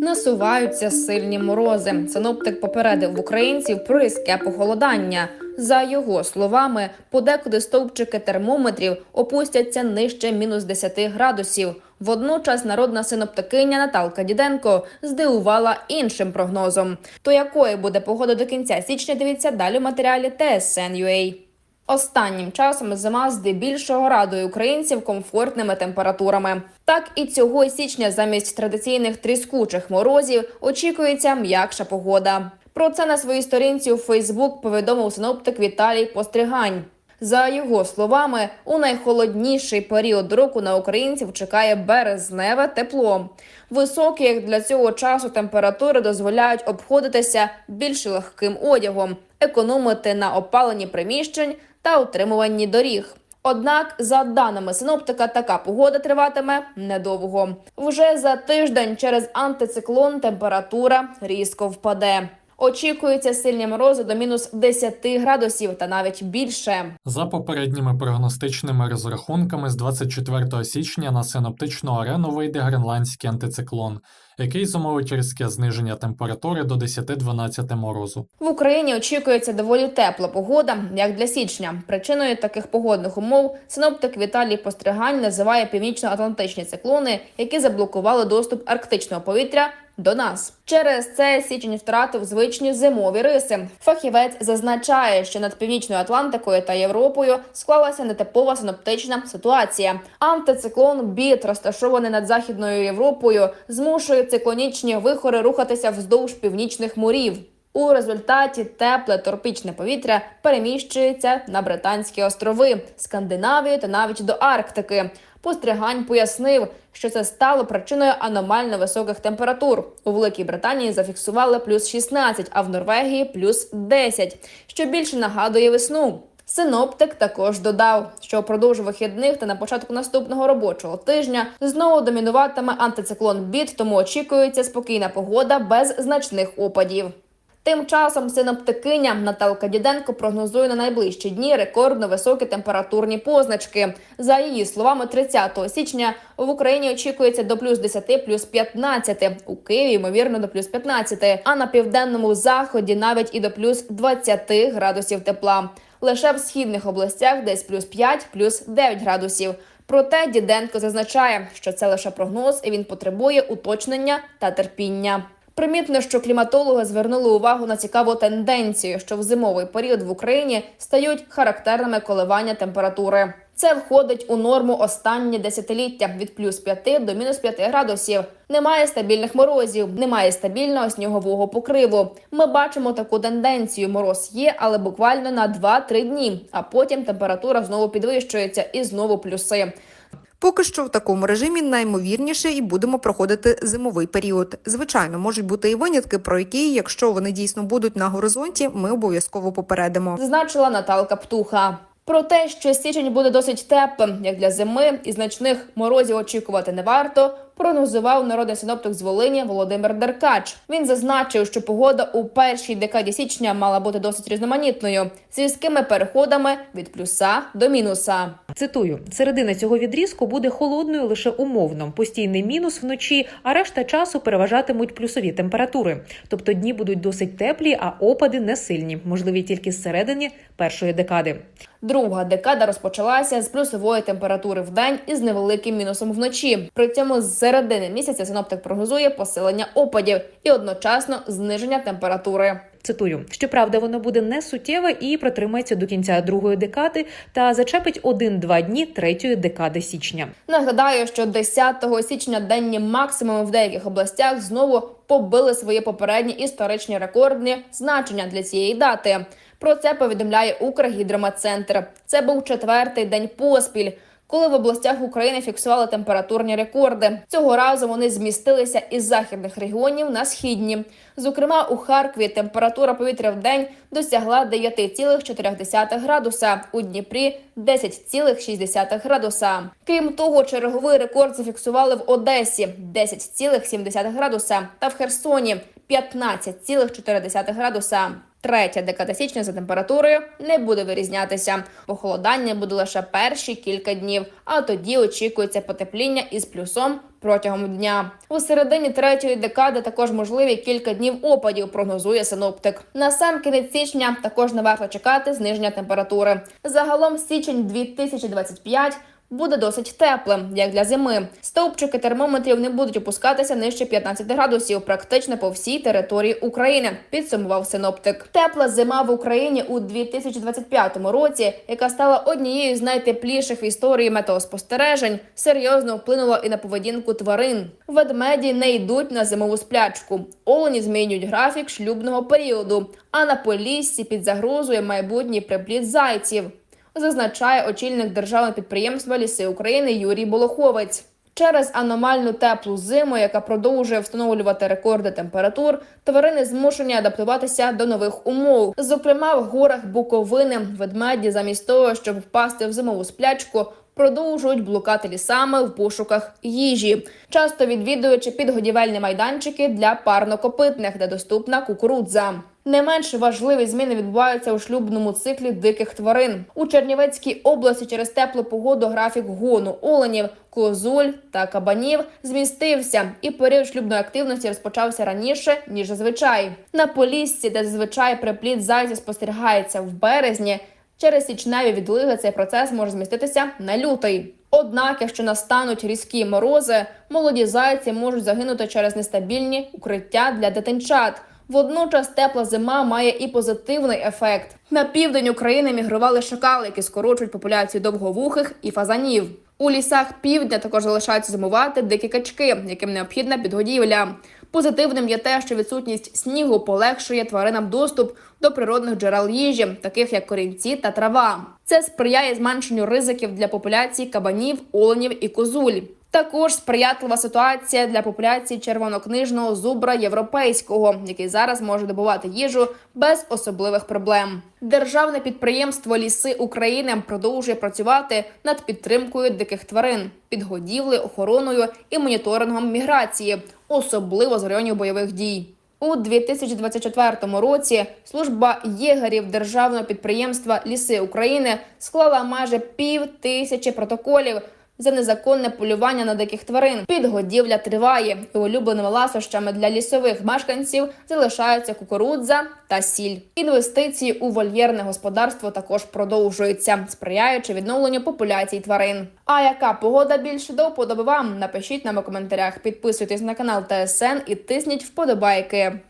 Насуваються сильні морози. Синоптик попередив українців про різке похолодання. За його словами, подекуди стовпчики термометрів опустяться нижче мінус 10 градусів. Водночас народна синоптикиня Наталка Діденко здивувала іншим прогнозом. То якою буде погода до кінця січня? Дивіться далі в матеріалі TSN.ua. Останнім часом зима здебільшого радує українців комфортними температурами. Так і цього січня замість традиційних тріскучих морозів очікується м'якша погода. Про це на своїй сторінці у Фейсбук повідомив синоптик Віталій Постригань. За його словами, у найхолодніший період року на українців чекає березневе тепло. Високі, як для цього часу, температури дозволяють обходитися більш легким одягом, економити на опаленні приміщень та утримуванні доріг. Однак, за даними синоптика, така погода триватиме недовго. Вже за тиждень через антициклон температура різко впаде. Очікуються сильні морози до мінус 10 градусів та навіть більше. За попередніми прогностичними розрахунками, з 24 січня на синоптичну арену вийде гренландський антициклон, який зумовить різке зниження температури до 10-12 морозу. В Україні очікується доволі тепла погода, як для січня. Причиною таких погодних умов синоптик Віталій Постригань називає північно-атлантичні циклони, які заблокували доступ арктичного повітря до нас. Через це січень втратив звичні зимові риси. Фахівець зазначає, що над північною Атлантикою та Європою склалася нетипова синоптична ситуація. Антициклон Біт, розташований над західною Європою, змушує циклонічні вихори рухатися вздовж північних морів. У результаті тепле тропічне повітря переміщується на Британські острови, Скандинавію та навіть до Арктики. Постригань пояснив, що це стало причиною аномально високих температур. У Великій Британії зафіксували плюс 16, а в Норвегії плюс 10, що більше нагадує весну. Синоптик також додав, що впродовж вихідних та на початку наступного робочого тижня знову домінуватиме антициклон Біт, тому очікується спокійна погода без значних опадів. Тим часом синоптикиня Наталка Діденко прогнозує на найближчі дні рекордно високі температурні позначки. За її словами, 30 січня в Україні очікується до плюс 10, плюс 15, у Києві ймовірно до плюс 15, а на південному заході навіть і до плюс 20 градусів тепла. Лише в східних областях десь плюс 5, плюс 9 градусів. Проте Діденко зазначає, що це лише прогноз, і він потребує уточнення та терпіння. Примітно, що кліматологи звернули увагу на цікаву тенденцію, що в зимовий період в Україні стають характерними коливання температури. Це входить у норму останнє десятиліття від плюс 5 до мінус 5 градусів. Немає стабільних морозів, немає стабільного снігового покриву. Ми бачимо таку тенденцію. Мороз є, але буквально на 2-3 дні. А потім температура знову підвищується і знову плюси. Поки що в такому режимі наймовірніше і будемо проходити зимовий період. Звичайно, можуть бути і винятки, про які, якщо вони дійсно будуть на горизонті, ми обов'язково попередимо. зазначила Наталка Птуха. Про те, що січень буде досить теплим, як для зими, і значних морозів очікувати не варто. Прогнозував народний синоптик з Волині Володимир Деркач. Він зазначив, що погода у першій декаді січня мала бути досить різноманітною з різкими переходами від плюса до мінуса. Цитую: середина цього відрізку буде холодною лише умовно, постійний мінус вночі, а решта часу переважатимуть плюсові температури. Тобто дні будуть досить теплі, а опади не сильні, можливі тільки з середини першої декади. Друга декада розпочалася з плюсової температури в день і з невеликим мінусом вночі. При цьому з середини місяця синоптик прогнозує посилення опадів і одночасно зниження температури. Цитую, щоправда, воно буде не суттєве і протримається до кінця другої декади та зачепить один-два дні третьої декади січня. Нагадаю, що 10 січня денні максимуми в деяких областях знову побили свої попередні історичні рекордні значення для цієї дати. Про це повідомляє Укргідрометцентр. Це був четвертий день поспіль. Коли в областях України фіксували температурні рекорди, цього разу вони змістилися із західних регіонів на східні. Зокрема, у Харкові температура повітря в день досягла 9,4 градуса, у Дніпрі 10,6 градуса. Крім того, черговий рекорд зафіксували в Одесі 10,7 градуса та в Херсоні 15,4 градуса. Третя декада січня за температурою не буде вирізнятися. Похолодання буде лише перші кілька днів, а тоді очікується потепління із плюсом протягом дня. У середині третьої декади також можливі кілька днів опадів, прогнозує синоптик. На сам кінець січня також не варто чекати зниження температури. Загалом січень 2025 буде досить теплим, як для зими. Стовпчики термометрів не будуть опускатися нижче 15 градусів, практично по всій території України. Підсумував синоптик. Тепла зима в Україні у 2025 році, яка стала однією з найтепліших в історії метеоспостережень, серйозно вплинула і на поведінку тварин. Ведмеді не йдуть на зимову сплячку. Олені змінюють графік шлюбного періоду. А на поліссі під загрозою майбутній припліт зайців зазначає очільник державного підприємства Ліси України Юрій Болоховець. Через аномальну теплу зиму, яка продовжує встановлювати рекорди температур, тварини змушені адаптуватися до нових умов. Зокрема, в горах Буковини ведмеді, замість того, щоб впасти в зимову сплячку, продовжують блукати лісами в пошуках їжі, часто відвідуючи підгодівельні майданчики для парнокопитних, де доступна кукурудза. Не менш важливі зміни відбуваються у шлюбному циклі диких тварин у Чернівецькій області. Через теплу погоду графік гону оленів, козуль та кабанів змістився, і період шлюбної активності розпочався раніше ніж зазвичай. На Поліссі, де зазвичай припліт зайця спостерігається в березні. Через січневі відлиги цей процес може зміститися на лютий. Однак, якщо настануть різкі морози, молоді зайці можуть загинути через нестабільні укриття для дитинчат. Водночас тепла зима має і позитивний ефект. На південь України мігрували шакали, які скорочують популяцію довговухих і фазанів. У лісах півдня також залишаються зимувати дикі качки, яким необхідна підгодівля. Позитивним є те, що відсутність снігу полегшує тваринам доступ до природних джерел їжі, таких як корінці та трава. Це сприяє зменшенню ризиків для популяцій кабанів, оленів і козуль. Також сприятлива ситуація для популяції червонокнижного зубра європейського, який зараз може добувати їжу без особливих проблем. Державне підприємство Ліси України продовжує працювати над підтримкою диких тварин, підгодівлею, охороною і моніторингом міграції, особливо з районів бойових дій. У 2024 році служба єгерів державного підприємства Ліси України склала майже пів тисячі протоколів за незаконне полювання на диких тварин. Підгодівля триває, і улюбленими ласощами для лісових мешканців залишаються кукурудза та сіль. Інвестиції у вольєрне господарство також продовжуються, сприяючи відновленню популяцій тварин. А яка погода більше до вподоби вам? Напишіть нам у коментарях. Підписуйтесь на канал ТСН і тисніть вподобайки.